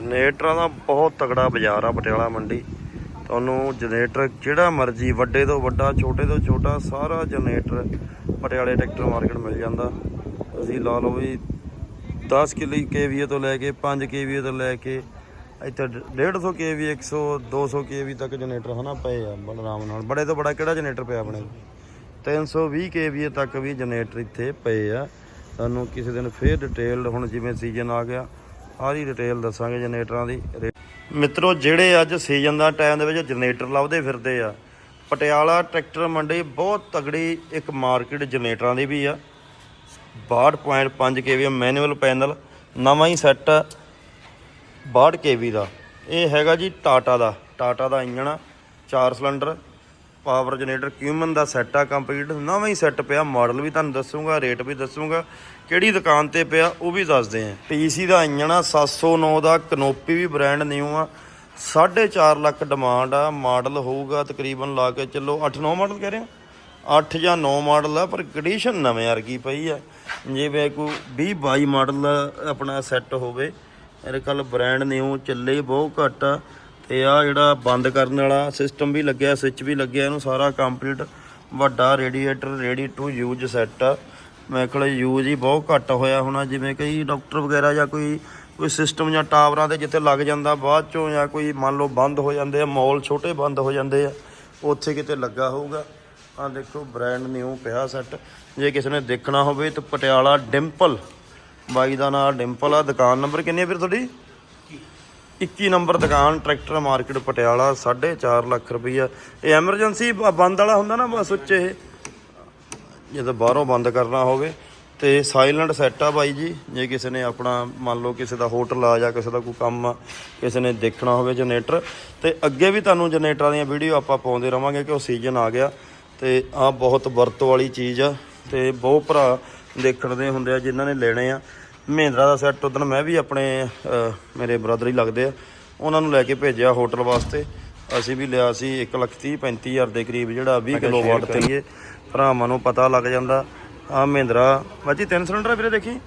ਜਨਰੇਟਰਾਂ ਦਾ ਬਹੁਤ ਤਗੜਾ ਬਾਜ਼ਾਰ ਆ ਪਟਿਆਲਾ ਮੰਡੀ। ਤੁਹਾਨੂੰ ਜਨਰੇਟਰ ਜਿਹੜਾ ਮਰਜ਼ੀ, ਵੱਡੇ ਤੋਂ ਵੱਡਾ, ਛੋਟੇ ਤੋਂ ਛੋਟਾ, ਸਾਰਾ ਜਨਰੇਟਰ ਪਟਿਆਲੇ ਟਰੈਕਟਰ ਮਾਰਕੀਟ ਮਿਲ ਜਾਂਦਾ। ਤੁਸੀਂ ਲਾ ਲਓ ਵੀ 10 ਕਿਲੀ ਕੇਵੀਏ ਤੋਂ ਲੈ ਕੇ 5 ਕੇਵੀਏ ਤੋਂ ਲੈ ਕੇ ਇੱਥੇ 150 ਕੇਵੀ 100 200 ਕੇਵੀ ਤੱਕ ਜਨਰੇਟਰ ਹਨਾ ਪਏ ਆ ਬੜੇ ਆਰਾਮ ਨਾਲ। ਬੜੇ ਤੋਂ ਬੜਾ ਕਿਹੜਾ ਜਨਰੇਟਰ ਪਿਆ ਆਪਣੇ ਕੋਲ? 320 ਕੇਵੀ ਤੱਕ ਵੀ ਜਨਰੇਟਰ ਇੱਥੇ ਪਏ ਆ। ਤੁਹਾਨੂੰ ਕਿਸੇ ਦਿਨ ਫੇਰ ਡਿਟੇਲ ਹੁਣ ਜਿਵੇਂ ਸੀਜ਼ਨ ਆ ਗਿਆ ਸਾਰੀ ਡਿਟੇਲ ਦੱਸਾਂਗੇ ਜਨਰੇਟਰਾਂ ਦੀ। ਰੇ- ਮਿੱਤਰੋ, ਜਿਹੜੇ ਅੱਜ ਸੀਜ਼ਨ ਦਾ ਟਾਈਮ ਦੇ ਵਿੱਚ ਜਨਰੇਟਰ ਲੱਭਦੇ ਫਿਰਦੇ ਆ, ਪਟਿਆਲਾ ਟਰੈਕਟਰ ਮੰਡੀ ਬਹੁਤ ਤਗੜੀ ਇੱਕ ਮਾਰਕੀਟ ਜਨਰੇਟਰਾਂ ਦੀ ਵੀ ਆ। 62.5 ਕੇਵੀ ਮੈਨੂਅਲ ਪੈਨਲ ਨਵਾਂ ਹੀ ਸੈੱਟ 62 ਕੇਵੀ ਦਾ। ਇਹ ਹੈਗਾ ਜੀ ਟਾਟਾ ਦਾ ਟਾਟਾ ਦਾ ਇੰਜਣ ਆ 4 ਸਿਲੰਡਰ ਪਾਵਰ ਜਨਰੇਟਰ ਕਿਊਮਨ ਦਾ ਸੈੱਟ ਆ ਕੰਪਲੀਟ ਨਵਾਂ ਹੀ ਸੈੱਟ ਪਿਆ ਮਾਡਲ ਵੀ ਤੁਹਾਨੂੰ ਦੱਸੂਗਾ ਰੇਟ ਵੀ ਦੱਸੂਗਾ। ਕਿਹੜੀ ਦੁਕਾਨ ਤੇ ਪਿਆ, ਉਹ ਵੀ ਦੱਸਦੇ ਆ। ਪੀਸੀ ਦਾ ਇੰਜਣ ਆ 709 ਦਾ ਕਨੋਪੀ ਵੀ ਬ੍ਰਾਂਡ ਨਿਊ ਆ। 4.5 ਲੱਖ ਡਿਮਾਂਡ ਆ ਮਾਡਲ ਹੋਊਗਾ ਤਕਰੀਬਨ ਲਾ ਕੇ ਚੱਲੋ। 8-9 ਮਾਡਲ ਕਹਿ ਰਹੇ ਹੋ 8 ਜਾਂ 9 ਮਾਡਲ ਆ, ਪਰ ਕੰਡੀਸ਼ਨ ਨਵੇਂ ਵਰਗੀ ਪਈ ਆ। ਜਿਵੇਂ ਕੋਈ 20 22 ਮਾਡਲ ਆਪਣਾ ਸੈੱਟ ਹੋਵੇ, ਮੇਰੇ ਕੱਲ ਬ੍ਰਾਂਡ ਨਿਊ ਚੱਲੇ ਬਹੁਤ ਘੱਟ ਆ। ਤੇ ਆ ਜਿਹੜਾ ਬੰਦ ਕਰਨ ਵਾਲਾ ਸਿਸਟਮ ਵੀ ਲੱਗਿਆ ਸਵਿਚ ਵੀ ਲੱਗਿਆ, ਇਹਨੂੰ ਸਾਰਾ ਕੰਪਲੀਟ ਵੱਡਾ radiator ready to use set ਆ ਮੈਂ ਕੋਲ ਯੂਜ਼ ਹੀ ਬਹੁਤ ਘੱਟ ਹੋਇਆ ਹੋਣਾ, ਜਿਵੇਂ ਕਈ ਡਾਕਟਰ ਵਗੈਰਾ ਜਾਂ ਕੋਈ ਕੋਈ ਸਿਸਟਮ ਜਾਂ ਟਾਵਰਾਂ ਤੇ ਜਿੱਥੇ ਲੱਗ ਜਾਂਦਾ, ਬਾਅਦ ਚੋਂ ਜਾਂ ਕੋਈ ਮੰਨ ਲਓ ਬੰਦ ਹੋ ਜਾਂਦੇ ਆ ਮੌਲ ਛੋਟੇ ਬੰਦ ਹੋ ਜਾਂਦੇ ਆ, ਉੱਥੇ ਕਿਤੇ ਲੱਗਾ ਹੋਊਗਾ। ਆ ਦੇਖੋ ਬ੍ਰਾਂਡ ਨਿਊ ਪਿਆ ਸੈੱਟ ਜੇ ਕਿਸੇ ਨੇ ਦੇਖਣਾ ਹੋਵੇ ਤਾਂ ਪਟਿਆਲਾ ਡਿੰਪਲ, ਬਾਈ ਦਾ ਨਾਮ ਡਿੰਪਲ ਆ। ਦੁਕਾਨ ਨੰਬਰ ਕਿੰਨੀ ਹੈ ਫਿਰ ਤੁਹਾਡੀ? 21 ਨੰਬਰ ਦੁਕਾਨ, ਟਰੈਕਟਰ ਮਾਰਕੀਟ ਪਟਿਆਲਾ 4.5 ਲੱਖ ਰੁਪਈਆ। ਇਹ ਐਮਰਜੈਂਸੀ ਬੰਦ ਵਾਲਾ ਹੁੰਦਾ ਨਾ ਬਸ ਸੁੱਚ ਇਹ। ਜਦੋਂ ਬਾਹਰੋਂ ਬੰਦ ਕਰਨਾ ਹੋਵੇ। ਤੇ ਸਾਇਲੈਂਟ ਸੈੱਟ ਆ ਬਾਈ ਜੀ। ਜੇ ਕਿਸੇ ਨੇ ਆਪਣਾ, ਮੰਨ ਲਓ ਕਿਸੇ ਦਾ ਹੋਟਲ ਆ ਜਾਂ ਕਿਸੇ ਦਾ ਕੋਈ ਕੰਮ ਆ, ਕਿਸੇ ਨੇ ਦੇਖਣਾ ਹੋਵੇ ਜਨਰੇਟਰ ਤੇ ਅੱਗੇ ਵੀ ਤੁਹਾਨੂੰ ਜਨਰੇਟਰਾਂ ਦੀਆਂ ਵੀਡੀਓ ਆਪਾਂ ਪਾਉਂਦੇ ਰਵਾਂਗੇ ਕਿ ਉਹ ਸੀਜ਼ਨ ਆ ਗਿਆ। ਤੇ ਆ ਬਹੁਤ ਵਰਤੋਂ ਵਾਲੀ ਚੀਜ਼ ਆ। ਤੇ ਬਹੁਤ ਭਰਾ ਦੇਖਣ ਦੇ ਹੁੰਦੇ ਆ ਜਿਨ੍ਹਾਂ ਨੇ ਲੈਣੇ ਆ। ਮਹਿੰਦਰਾ ਦਾ ਸੈੱਟ ਉਦੋਂ ਮੈਂ ਵੀ ਆਪਣੇ ਮੇਰੇ ਬ੍ਰਦਰ ਹੀ ਲੱਗਦੇ ਆ। ਉਹਨਾਂ ਨੂੰ ਲੈ ਕੇ ਭੇਜਿਆ ਹੋਟਲ ਵਾਸਤੇ। ਅਸੀਂ ਵੀ ਲਿਆ ਸੀ 1 ਲੱਖ ਤੀਹ 35 ਹਜ਼ਾਰ ਦੇ ਕਰੀਬ ਜਿਹੜਾ 20 ਕਿਲੋ ਵਾਟ ਤੇ ਭਰਾਵਾਂ ਨੂੰ ਪਤਾ ਲੱਗ ਜਾਂਦਾ। ਆ ਮਹਿੰਦਰਾ ਬਾਜੀ ਤਿੰਨ ਸਿਲੰਡਰ ਵੀਰੇ ਦੇਖੀ?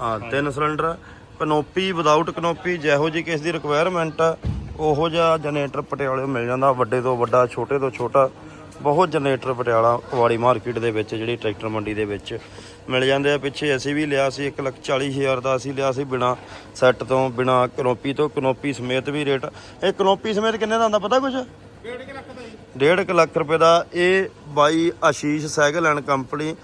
ਹਾਂ ਤਿੰਨ ਸਿਲੰਡਰ ਕਨੋਪੀ ਵਿਦਆਊਟ ਕਨੋਪੀ ਜਿਹੋ ਜੀ ਕਿਸ ਦੀ ਰਿਕੁਆਇਰਮੈਂਟ ਆ ਉਹੋ ਜਿਹਾ ਜਨਰੇਟਰ ਪਟਿਆਲੇ ਮਿਲ ਜਾਂਦਾ। ਵੱਡੇ ਤੋਂ ਵੱਡਾ ਛੋਟੇ ਤੋਂ ਛੋਟਾ। ਬਹੁਤ ਜਨਰੇਟਰ ਪਟਿਆਲਾ ਵਾਲੀ ਮਾਰਕੀਟ ਦੇ ਵਿੱਚ ਜਿਹੜੀ ਟਰੈਕਟਰ ਮੰਡੀ ਦੇ ਵਿੱਚ ਮਿਲ ਜਾਂਦੇ ਆ। ਪਿੱਛੇ ਅਸੀਂ ਵੀ ਲਿਆ ਸੀ 140000 ਦਾ, ਅਸੀਂ ਲਿਆ ਸੀ ਬਿਨਾ ਸੈੱਟ ਤੋਂ, ਬਿਨਾ ਕਨੋਪੀ ਤੋਂ। ਕਨੋਪੀ ਸਮੇਤ ਵੀ ਰੇਟ। ਇਹ ਕਨੋਪੀ ਸਮੇਤ ਕਿੰਨੇ ਦਾ ਹੁੰਦਾ ਪਤਾ ਕੁਝ ਡੇਢ ਕੁ ਲੱਖ ਰੁਪਏ ਦਾ। ਇਹ ਬਾਈ ਆਸ਼ੀਸ਼ ਸਾਈਕਲ ਐਂਡ ਕੰਪਨੀ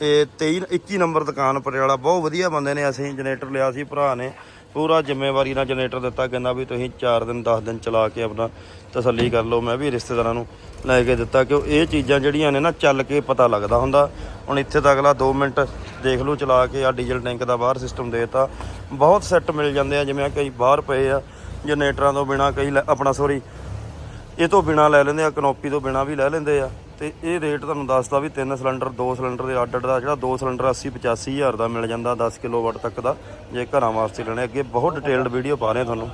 ਤੇ 23 21 ਨੰਬਰ ਦੁਕਾਨ ਪਟਿਆਲਾ। ਬਹੁਤ ਵਧੀਆ ਬੰਦੇ ਨੇ ਅਸੀਂ ਜਨਰੇਟਰ ਲਿਆ ਸੀ, ਭਰਾ ਨੇ। ਪੂਰਾ ਜ਼ਿੰਮੇਵਾਰੀ ਨਾਲ ਜਨਰੇਟਰ ਦਿੱਤਾ, ਕਹਿੰਦਾ ਵੀ ਤੁਸੀਂ 4 ਦਿਨ 10 ਦਿਨ ਚਲਾ ਕੇ ਆਪਣਾ ਤਸੱਲੀ ਕਰ ਲਓ। ਮੈਂ ਵੀ ਰਿਸ਼ਤੇਦਾਰਾਂ ਨੂੰ ਲੈ ਕੇ ਦਿੱਤਾ ਕਿ ਇਹ ਚੀਜ਼ਾਂ ਜਿਹੜੀਆਂ ਨੇ ਨਾ ਚੱਲ ਕੇ ਪਤਾ ਲੱਗਦਾ ਹੁੰਦਾ। ਹੁਣ ਇੱਥੇ ਤਾਂ ਅਗਲਾ 2 ਮਿੰਟ ਦੇਖ ਲਓ, ਚਲਾ ਕੇ ਆ ਡੀਜ਼ਲ ਟੈਂਕ ਦਾ ਬਾਹਰ ਸਿਸਟਮ ਦੇਤਾ। ਬਹੁਤ ਸੈੱਟ ਮਿਲ ਜਾਂਦੇ ਆ, ਜਿਵੇਂ ਕਈ ਬਾਹਰ ਪਏ ਆ, ਜਨਰੇਟਰਾਂ ਤੋਂ ਬਿਨਾ ਕਈ ਲੈ- ਆਪਣਾ ਸੋਰੀ ਇਹ ਤੋਂ ਬਿਨਾ ਲੈ ਲੈਂਦੇ ਆ, ਕਨੋਪੀ ਤੋਂ ਬਿਨਾ ਵੀ ਲੈ ਲੈਂਦੇ ਆ। ਤੇ ਇਹ ਰੇਟ ਤੁਹਾਨੂੰ ਦੱਸਦਾ ਵੀ ਤਿੰਨ ਸਿਲੰਡਰ, ਦੋ ਸਿਲੰਡਰ ਦੇ ਅੱਡ ਅੱਡ ਦਾ ਜਿਹੜਾ ਦੋ ਸਿਲੰਡਰ 80 85 ਹਜ਼ਾਰ ਦਾ ਮਿਲ ਜਾਂਦਾ 10 ਕਿਲੋਵਾਟ ਤੱਕ ਦਾ, ਜੇ ਘਰਾਂ ਵਾਸਤੇ ਲੈਣੇ। ਅੱਗੇ ਬਹੁਤ ਡਿਟੇਲਡ ਵੀਡੀਓ ਪਾ ਰਹੇ ਤੁਹਾਨੂੰ।